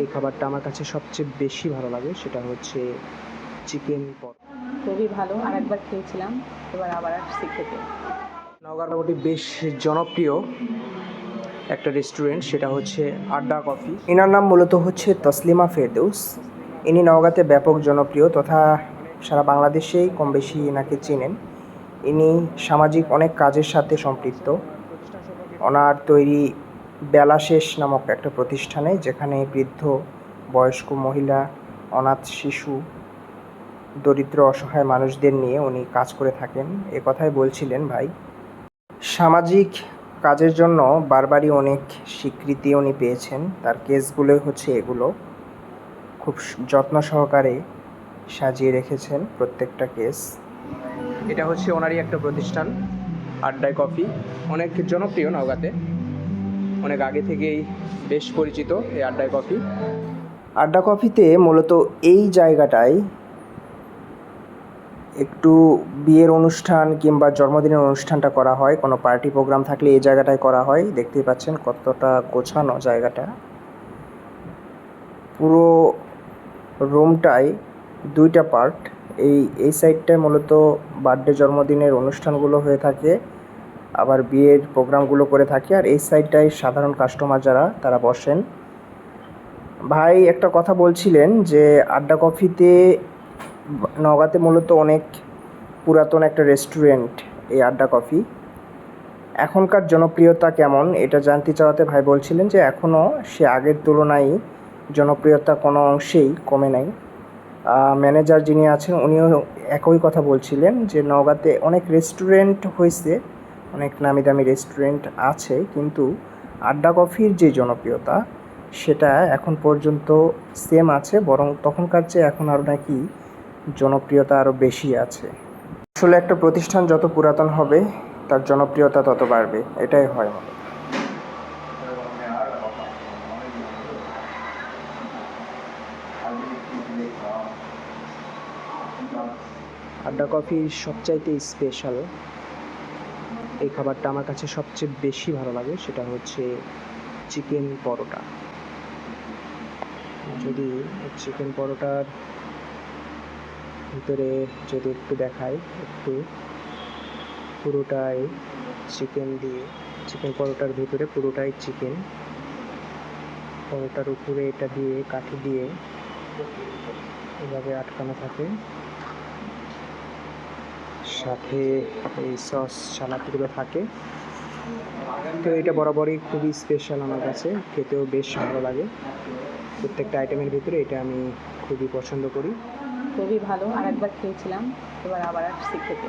এই খাবারটা আমার কাছে সবচেয়ে বেশি ভালো লাগে সেটা হচ্ছে চিকেন পট খুবই ভালো আর একবার খেয়েছিলাম এবার আবার আসছি খেতে। নওগাঁর মোটামুটি বেশ জনপ্রিয় একটা রেস্টুরেন্ট সেটা হচ্ছে আড্ডা কফি। এনার নাম মূলত হচ্ছে তসলিমা ফেরদৌস। ইনি নওগাঁতে ব্যাপক জনপ্রিয় তথা সারা বাংলাদেশেই কম বেশি এনাকে চেনেন। ইনি সামাজিক অনেক কাজের সাথে সম্পৃক্ত। ওনার তৈরি বেলাশেষ নামক একটা প্রতিষ্ঠানে যেখানে বৃদ্ধ, বয়স্ক মহিলা, অনাথ শিশু, দরিদ্র, অসহায় মানুষদের নিয়ে উনি কাজ করে থাকেন। এ কথাই বলছিলেন ভাই। সামাজিক কাজের জন্য বারবারই অনেক স্বীকৃতি উনি পেয়েছেন। তার কেসগুলোই হচ্ছে এগুলো। খুব যত্ন সহকারে সাজিয়ে রেখেছেন প্রত্যেকটা কেস। এটা হচ্ছে ওনারই একটা প্রতিষ্ঠান, আড্ডায় কফি। অনেক জনপ্রিয় নওগাঁতে। অনেক আগে থেকেই বেশ পরিচিত এই আড্ডায় কফি। আড্ডা কফিতে মূলত এই জায়গাটায় একটু বিয়ের অনুষ্ঠান কিংবা জন্মদিনের অনুষ্ঠানটা করা হয়। কোনো পার্টি প্রোগ্রাম থাকলে এই জায়গাটায় করা হয়। দেখতেই পাচ্ছেন কতটা গোছানো জায়গাটা। পুরো রুমটায় দুইটা পার্ট। এই এই সাইডটায় মূলত বার্থডে জন্মদিনের অনুষ্ঠানগুলো হয়ে থাকে। আবার বিয়ের প্রোগ্রামগুলো করে থাকে আর এই সাইডটায় সাধারণ কাস্টমার যারা, তারা বসেন। ভাই, একটা কথা বলছিলেন যে আড্ডা কফিতে নওগাঁতে মূলত অনেক পুরাতন একটা রেস্টুরেন্ট এই আড্ডা কফি। এখনকার জনপ্রিয়তা কেমন? এটা জানতে চাওয়াতে ভাই বলছিলেন যে এখনও সে আগের তুলনায় জনপ্রিয়তা কোনো অংশেই কমে নাই। ম্যানেজার যিনি আছেন, উনিও একই কথা বলছিলেন যে নওগাঁতে অনেক রেস্টুরেন্ট হয়েছে অনেক নামি দামি রেস্টুরেন্ট আছে, কিন্তু আড্ডা কফির যে জনপ্রিয়তা, সেটা এখন পর্যন্ত সেম আছে, বরং তখনকার চেয়ে এখন আরও নাকি জনপ্রিয়তা আরও বেশি আছে। আসলে একটা প্রতিষ্ঠান যত পুরাতন হবে, তার জনপ্রিয়তা তত বাড়বে, এটাই হয় মনে আড্ডা কফি সবচাইতে স্পেশাল এই খাবারটা আমার কাছে সবচেয়ে বেশি ভালো লাগে, সেটা হচ্ছে চিকেন পরোটা। যদি চিকেন পরোটার ভিতরে যদি একটু দেখাই, একটু পুরোটাই চিকেন দিয়ে, চিকেন পরোটার ভিতরে পুরোটাই চিকেন। পরোটার উপরে এটা দিয়ে, কাঠি দিয়ে এভাবে আটকানো থাকে। সাথে এই সস সালাদগুলো থাকে। তো এটা বরাবরই খুবই স্পেশাল আমার কাছে। খেতেও বেশ ভালো লাগে। প্রত্যেকটা আইটেমের ভিতরে এটা আমি খুবই পছন্দ করি। খুবই ভালো। আর একবার খেয়েছিলাম। এবার আবার আসছি খেতে।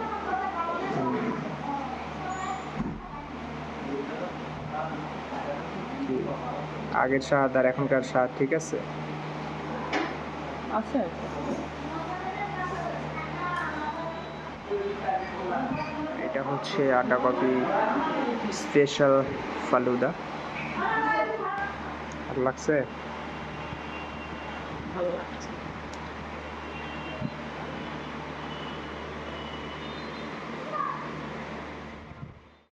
আগের স্বাদ আর এখনকার স্বাদ ঠিক আছে? আছে। এটা হচ্ছে আটা কপি স্পেশাল ফালুদা। লাগছে? ভালো লাগছে।